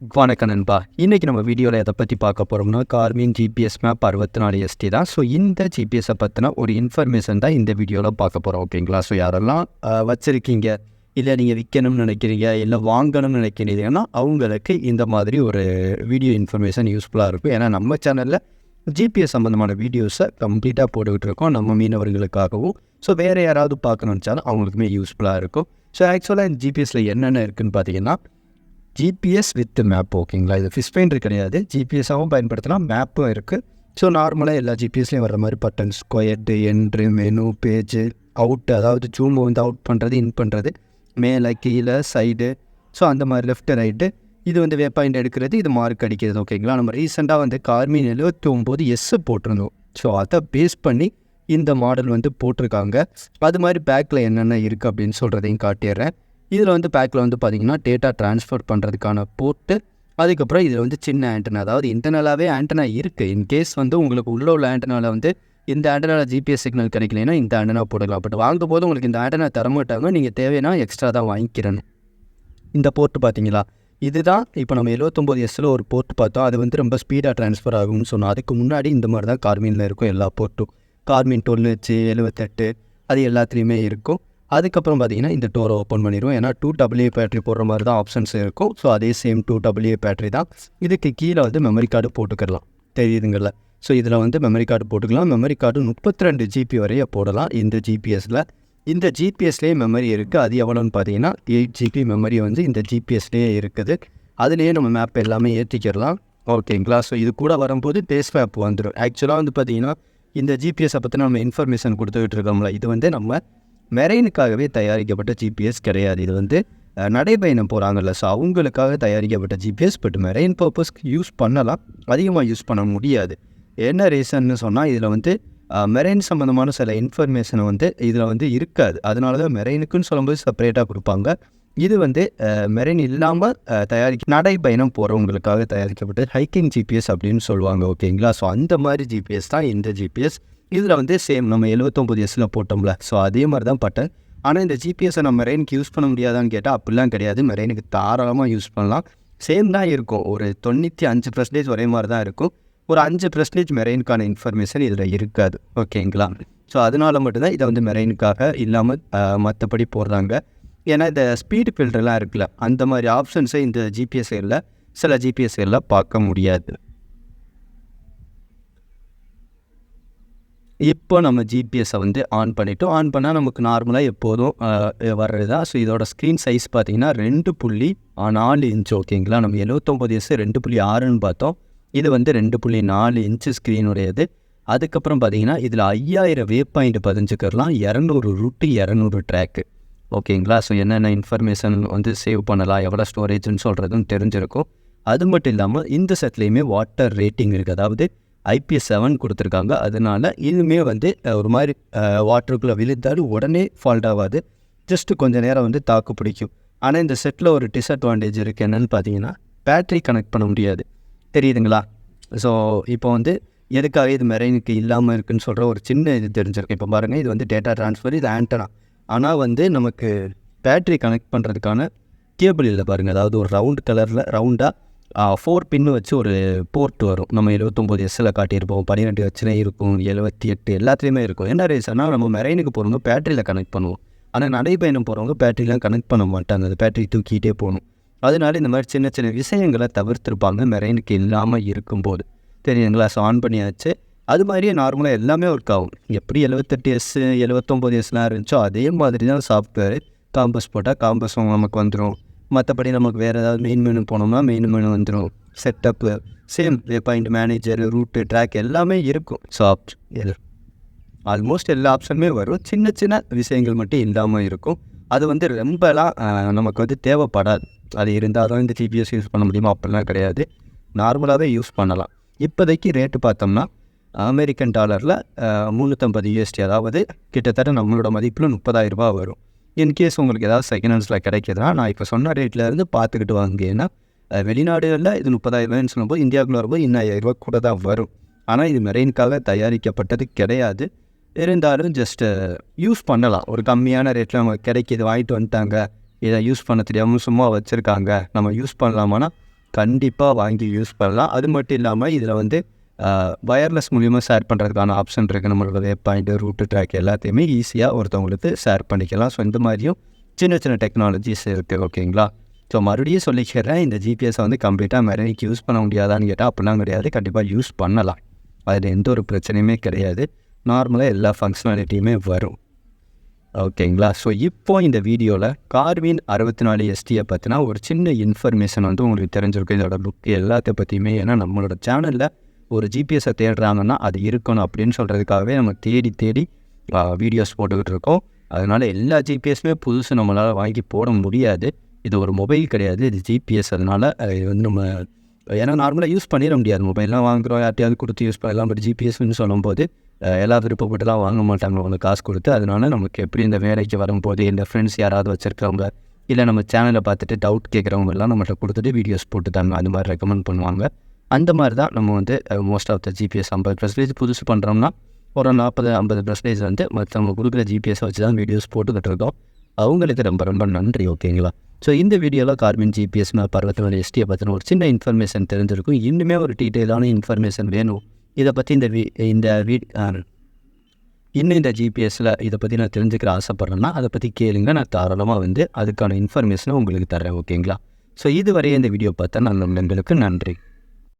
வணக்கம் நண்பா. இன்றைக்கி நம்ம வீடியோவில் எதை பற்றி பார்க்க போகிறோம்னா கார்மின் ஜிபிஎஸ் மேப் அறுபத்தி நாலு எஸ்டி தான். ஸோ இந்த ஜிபிஎஸை பற்றின ஒரு இன்ஃபர்மேஷன் தான் இந்த வீடியோவில் பார்க்க போகிறோம் ஓகேங்களா ஸோ யாரெல்லாம் வச்சுருக்கீங்க இல்லை நீங்கள் விற்கணும்னு நினைக்கிறீங்க இல்லை வாங்கணும்னு நினைக்கிறீங்கன்னா அவங்களுக்கு இந்த மாதிரி ஒரு வீடியோ இன்ஃபர்மேஷன் யூஸ்ஃபுல்லாக இருக்கும். ஏன்னா நம்ம சேனலில் ஜிபிஎஸ் சம்மந்தமான வீடியோஸை கம்ப்ளீட்டாக போட்டுக்கிட்டு இருக்கோம் நம்ம மீனவர்களுக்காகவும். ஸோ வேறு யாராவது பார்க்கணும்னு அவங்களுக்குமே யூஸ்ஃபுல்லாக இருக்கும். ஸோ ஆக்சுவலாக இந்த ஜிபிஎஸ்சில் என்னென்ன இருக்குதுன்னு பார்த்தீங்கன்னா ஜிபிஎஸ் வித் மேப் ஓகேங்களா இது ஃபிஷ் பெயிண்டர் கிடையாது. ஜிபிஎஸ்ஸாகவும் பயன்படுத்தலாம். மேப்பும் இருக்குது ஸோ நார்மலாக எல்லா ஜிபிஎஸ்லேயும் வர மாதிரி button squared enter menu page out அதாவது ஜூம் வந்து அவுட் பண்ணுறது இன் பண்ணுறது மேலே கீழே சைடு ஸோ அந்த மாதிரி லெஃப்ட் ரைட்டு இது வந்து வே பாயிண்ட் எடுக்கிறது இது மார்க் அடிக்கிறது ஓகேங்களா நம்ம ரீசெண்டாக வந்து கார்மின் எழுபத்தி ஒம்பது எஸ்ஸு போட்டிருந்தோம். ஸோ அதை பேஸ் பண்ணி இந்த மாடல் வந்து போட்டிருக்காங்க. அது மாதிரி பேக்கில் என்னென்ன இருக்குது அப்படின்னு சொல்கிறதையும் காட்டிடுறேன். இதில் வந்து பேக்கில் வந்து பார்த்தீங்கன்னா டேட்டா ட்ரான்ஸ்ஃபர் பண்ணுறதுக்கான போர்ட்டு அதுக்கப்புறம் இதில் வந்து சின்ன ஆண்டனா அதாவது இன்டர்னலாகவே ஆண்டனா இருக்குது இன்கேஸ் வந்து உங்களுக்கு உள்ளே உள்ள ஆண்டனாவில் வந்து இந்த ஆண்டனாவில் ஜிபிஎஸ் சிக்னல் கிடைக்கலனா இந்த ஆண்டனா போடலாம் பட் வாங்கும் போது உங்களுக்கு இந்த ஆண்டனா தரமாட்டாங்க நீங்கள் தேவைன்னா எக்ஸ்ட்ரா தான் வாங்கிக்கிறணும். இந்த போர்ட்டு பார்த்தீங்களா இதுதான் இப்போ நம்ம எழுபத்தொம்போது எஸ்ஸில் ஒரு போர்ட் பார்த்தோம். அது வந்து ரொம்ப ஸ்பீடாக ட்ரான்ஸ்ஃபர் ஆகும்னு சொன்னோம். அதுக்கு முன்னாடி இந்த மாதிரி தான் கார்மீனில் இருக்கும் எல்லா போர்ட்டும் கார்மீன் தொண்ணூற்றி எழுபத்தெட்டு அது எல்லாத்துலேயுமே இருக்கும். அதுக்கப்புறம் பார்த்தீங்கன்னா இந்த டோரை ஓப்பன் பண்ணிடுவோம். ஏன்னா டூ டபிள்யூ பேட்ரி போடுற மாதிரி தான் ஆப்ஷன்ஸ் இருக்கும். ஸோ அதே சேம் டூ டபிள்யூ பேட்ரி தான். இதுக்கு கீழே வந்து மெமரி கார்டு போட்டுக்கலாம். தெரியுதுங்கள ஸோ இதில் வந்து மெமரி கார்டு போட்டுக்கலாம். மெமரி கார்டு முப்பத்தி ரெண்டு ஜிபி வரைய போடலாம். இந்த ஜிபிஎஸ்சில் இந்த ஜிபிஎஸ்லேயே மெமரி இருக்குது அது எவ்வளோன்னு பார்த்தீங்கன்னா எயிட் ஜிபி மெமரி வந்து இந்த ஜிபிஎஸ்லேயே இருக்குது. அதுலேயே நம்ம மேப் எல்லாமே ஏற்றிக்கிடலாம் ஓகேங்களா? ஸோ இது கூட வரும்போது பேஸ் மேப் வந்துடும் ஆக்சுவலாக வந்து பார்த்தீங்கன்னா இந்த ஜிபிஎஸை பற்றின நம்ம இன்ஃபர்மேஷன் கொடுத்துக்கிட்டு இருக்கோம்ல. இது வந்து நம்ம மெரெயினுக்காகவே தயாரிக்கப்பட்ட ஜிபிஎஸ் கிடையாது. இது வந்து நடைபயணம் போகிறாங்கல்ல ஸோ அவங்களுக்காக தயாரிக்கப்பட்ட ஜிபிஎஸ் பட் மெரெயின் பர்பஸ்க்கு யூஸ் பண்ணலாம். அதிகமாக யூஸ் பண்ண முடியாது. என்ன ரீசன்னு சொன்னால் இதில் வந்து மெரெயின் சம்மந்தமான சில இன்ஃபர்மேஷன் வந்து இதில் வந்து இருக்காது. அதனால தான் மெரெயினுக்குன்னு சொல்லும்போது செப்பரேட்டாக கொடுப்பாங்க. இது வந்து மெரெயின் இல்லாமல் தயாரிக்க நடைபயணம் போகிறவங்களுக்காக தயாரிக்கப்பட்ட ஹைக்கிங் ஜிபிஎஸ் அப்படின்னு சொல்லுவாங்க ஓகேங்களா ஸோ அந்த மாதிரி ஜிபிஎஸ் தான் இந்த ஜிபிஎஸ் இதில் வந்து சேம் நம்ம எழுபத்தொம்பது எஸ்ஸில் போட்டோம்ல. ஸோ அதே மாதிரி தான் பட்டன். ஆனால் இந்த ஜிபிஎஸை நம்ம மெரெயினுக்கு யூஸ் பண்ண முடியாதான்னு கேட்டால் அப்படிலாம் கிடையாது. மெரெயினுக்கு தாராளமாக யூஸ் பண்ணலாம். சேம் தான் இருக்கும். ஒரு தொண்ணூற்றி அஞ்சு பர்சன்டேஜ் ஒரே மாதிரி தான் இருக்கும். ஒரு அஞ்சு பர்சன்டேஜ் மெரெயினுக்கான இன்ஃபர்மேஷன் இதில் இருக்காது. ஓகேங்களா? ஸோ அதனால மட்டும்தான் இதை வந்து மெரெயினுக்காக இல்லாமல் மற்றபடி போடுறாங்க. ஏன்னா இந்த ஸ்பீடு ஃபில்டர்லாம் இருக்குல்ல அந்த மாதிரி ஆப்ஷன்ஸை இந்த ஜிபிஎஸ்ஐயில் சில ஜிபிஎஸ்ஐயில் பார்க்க முடியாது. இப்போ நம்ம ஜிபிஎஸ்ஸை வந்து ஆன் பண்ணிட்டோம். ஆன் பண்ணால் நமக்கு நார்மலாக எப்போதும் வர்றது தான் ஸோ இதோட ஸ்க்ரீன் சைஸ் பார்த்தீங்கன்னா ரெண்டு புள்ளி ஆ, நாலு இன்ச் ஓகேங்களா நம்ம எழுபத்தொம்போது இயர்ஸ் ரெண்டு புள்ளி ஆறுன்னு பார்த்தோம். இது வந்து ரெண்டு புள்ளி நாலு இன்ச்சு ஸ்க்ரீனுடையது அதுக்கப்புறம் பார்த்தீங்கன்னா இதில் ஐயாயிரம் வே பாயிண்ட் பதிஞ்சுக்கிறலாம். இரநூறு ரூட்டு இரநூறு ட்ராக்கு ஓகேங்களா ஸோ என்னென்ன இன்ஃபர்மேஷன் வந்து சேவ் பண்ணலாம் எவ்வளோ ஸ்டோரேஜ்னு சொல்கிறதும் தெரிஞ்சிருக்கும். அது மட்டும் இல்லாமல் இந்த செட்லேயுமே வாட்டர் ரேட்டிங் இருக்குது அதாவது ஐபிஎஸ் செவன் கொடுத்துருக்காங்க. அதனால இதுவுமே வந்து ஒரு மாதிரி வாட்டருக்குள்ளே விழுந்தாலும் உடனே ஃபால்ட் ஆகாது. ஜஸ்ட்டு கொஞ்சம் நேரம் வந்து தாக்கு பிடிக்கும். ஆனால் இந்த செட்டில் ஒரு டிஸ்அட்வான்டேஜ் இருக்குது என்னென்னு பார்த்தீங்கன்னா பேட்ரி கனெக்ட் பண்ண முடியாது. தெரியுதுங்களா? ஸோ இப்போ வந்து எதுக்காக இது மெரைனுக்கு இல்லாமல் இருக்குன்னு சொல்கிற ஒரு சின்ன இது தெரிஞ்சிருக்கு. இப்போ பாருங்கள் இது வந்து டேட்டா ட்ரான்ஸ்ஃபர் இது ஆண்டனா ஆனால் வந்து நமக்கு பேட்ரி கனெக்ட் பண்ணுறதுக்கான கேபிள் இல்லை பாருங்கள் அதாவது ஒரு ரவுண்ட் கலரில் ரவுண்டாக ஃபோர் பின்னு வச்சு ஒரு போர்ட் வரும். நம்ம எழுபத்தொம்போது எஸ்ஸில் காட்டியிருப்போம். பன்னிரெண்டு வச்சுனே இருக்கும். எழுபத்தி எட்டு எல்லாத்துலேயுமே இருக்கும். என்ன ரீசன்னா நம்ம மெரைனுக்கு போகிறவங்க பேட்டரியில் கனெக்ட் பண்ணுவோம். ஆனால் நடைபயணம் போகிறவங்க பேட்டரிலாம் கனெக்ட் பண்ண மாட்டாங்க. அந்த பேட்டரி தூக்கிட்டே போகணும். அதனால இந்த மாதிரி சின்ன சின்ன விஷயங்களை தவிர்த்துருப்பாங்க. மெரைனுக்கு இல்லாமல் இருக்கும்போது. தெரியுங்களா ஸோ ஆன் பண்ணியாச்சு. அது மாதிரியே நார்மலாக எல்லாமே ஒர்க் ஆகும். எப்படி எழுபத்தெட்டு எஸ் எழுபத்தொம்போது எஸ்லாம் இருந்துச்சோ அதே மாதிரி தான் சாஃப்ட்வேர் காம்பஸ் போட்டால் காம்பஸும் நமக்கு வந்துடும் மற்றபடி நமக்கு வேறு ஏதாவது மெயின் மெனு போனோம்னா மெயின் மெனு வந்துடும் setup same point manager route track எல்லாமே இருக்கும். ஸோ ஆல்மோஸ்ட் எல்லா ஆப்ஷனுமே வரும். சின்ன சின்ன விஷயங்கள் மட்டும் இல்லாமல் இருக்கும். அது வந்து ரொம்பலாம் நமக்கு வந்து தேவைப்படாது. அது இருந்தால் தான் இந்த ஜிபிஎஸ் யூஸ் பண்ண முடியுமா? அப்படிலாம் கிடையாது. நார்மலாகவே யூஸ் பண்ணலாம். இப்போதைக்கு ரேட்டு பார்த்தோம்னா அமெரிக்கன் டாலரில் முந்நூற்றம்பது யூஎஸ்டி அதாவது கிட்டத்தட்ட நம்மளோட மதிப்பில் முப்பதாயிரம் வரும். இன்கேஸ் உங்களுக்கு ஏதாவது செகண்ட் ஹேண்ட்ஸில் கிடைக்குதுன்னா நான் இப்போ சொன்ன ரேட்டில் இருந்து பார்த்துக்கிட்டு வாங்க ஏன்னா வெளிநாடுகளில் இது முப்பதாயிரம் சொல்லும்போது இந்தியாவுக்குள்ள வரும்போது இன்னும் ஐயாயிரம் கூட தான் வரும். ஆனால் இது மெரெயினுக்காக தயாரிக்கப்பட்டது கிடையாது. இருந்தாலும் ஜஸ்ட்டு யூஸ் பண்ணலாம். ஒரு கம்மியான ரேட்டில் அவங்க கிடைக்கிது வாங்கிட்டு வந்துட்டாங்க. இதை யூஸ் பண்ண தெரியாமல் சும்மா வச்சுருக்காங்க. நம்ம யூஸ் பண்ணலாமான்னா கண்டிப்பாக வாங்கி யூஸ் பண்ணலாம். அது மட்டும் இல்லாமல் இதில் வந்து வயர்லெஸ் மூலியமாக ஷேர் பண்ணுறதுக்கான ஆப்ஷன் இருக்குது நம்மளோட வே பாயிண்ட்டு ரூட்டு ட்ராக் எல்லாத்தையுமே ஈஸியாக ஒருத்தவங்களுக்கு ஷேர் பண்ணிக்கலாம். ஸோ இந்த மாதிரியும் சின்ன சின்ன டெக்னாலஜிஸ் இருக்குது ஓகேங்களா ஸோ மறுபடியும் சொல்லிக்கிறேன் இந்த ஜிபிஎஸை வந்து கம்ப்ளீட்டாக மெரனிக்கு யூஸ் பண்ண முடியாதான்னு கேட்டால் அப்படிலாம் கிடையாது. கண்டிப்பாக யூஸ் பண்ணலாம். அதில் எந்த ஒரு பிரச்சனையுமே கிடையாது. நார்மலாக எல்லா ஃபங்க்ஷனாலிட்டியுமே வரும். ஓகேங்களா ஸோ இப்போ இந்த வீடியோவில் கார்வின் அறுபத்தி நாலு எஸ்டியை பற்றினா ஒரு சின்ன இன்ஃபர்மேஷன் வந்து உங்களுக்கு தெரிஞ்சிருக்கும். இதோட புக் எல்லாத்த பற்றியுமே ஏன்னா நம்மளோட சேனலில் ஒரு ஜிபிஎஸை தேடுறாங்கன்னா அது இருக்கணும் அப்படின்னு சொல்கிறதுக்காகவே நம்ம தேடி தேடி வீடியோஸ் போட்டுக்கிட்டு இருக்கோம். அதனால் எல்லா ஜிபிஎஸ்மே புதுசு நம்மளால் வாங்கி போட முடியாது. இது ஒரு மொபைல் கிடையாது இது ஜிபிஎஸ் அதனால் இது வந்து நம்ம ஏன்னா நார்மலாக யூஸ் பண்ணிட முடியாது. மொபைல்லாம் வாங்குகிறோம் யார்ட்டையாவது கொடுத்து யூஸ் பண்ணலாம். பட் ஜிபிஎஸ்னு சொல்லும்போது எல்லா விருப்பப்பட்டுலாம் வாங்க மாட்டாங்க. அவங்க காசு கொடுத்து அதனால நமக்கு எப்படி இந்த வேலைக்கு வரும்போது இந்த ஃப்ரெண்ட்ஸ் யாராவது வச்சுருக்கவங்க இல்லை நம்ம சேனலை பார்த்துட்டு டவுட் கேட்குறவங்க எல்லாம் நம்மகிட்ட கொடுத்துட்டு வீடியோஸ் போட்டுத்தாங்க அந்த மாதிரி ரெக்கமெண்ட் பண்ணுவாங்க. அந்த மாதிரி தான் நம்ம வந்து மோஸ்ட் ஆஃப் த ஜிபிஎஸ் ஐம்பது பர்சன்டேஜ் புதுசு பண்ணுறோம்னா ஒரு நாற்பது ஐம்பது பர்சன்டேஜ் வந்து மற்றவங்க கொடுக்குற ஜிபிஎஸ்ஸை வச்சு தான் வீடியோஸ் போட்டுக்கிட்டு இருக்கோம். அவங்களுக்கு ரொம்ப ரொம்ப நன்றி ஓகேங்களா ஸோ இந்த வீடியோவில் கார்மின் ஜிபிஎஸ் மேப் பருவத்தினோட எஸ்டியை பற்றின ஒரு சின்ன இன்ஃபர்மேஷன் தெரிஞ்சிருக்கும். இன்னுமே ஒரு டீட்டெயிலான இன்ஃபர்மேஷன் வேணும். இதை பற்றி இந்த வீ இந்த வீ ஆ, இன்னும் இந்த ஜிபிஎஸ்சில் இதை பற்றி நான் தெரிஞ்சுக்கிற ஆசைப்பட்றேன்னா அதை பற்றி கேளுங்க. நான் தாராளமாக வந்து அதுக்கான இன்ஃபர்மேஷனை உங்களுக்கு தரேன் ஓகேங்களா ஸோ இதுவரை இந்த வீடியோ பார்த்தா நான் நண்பர்களுக்கு நன்றி.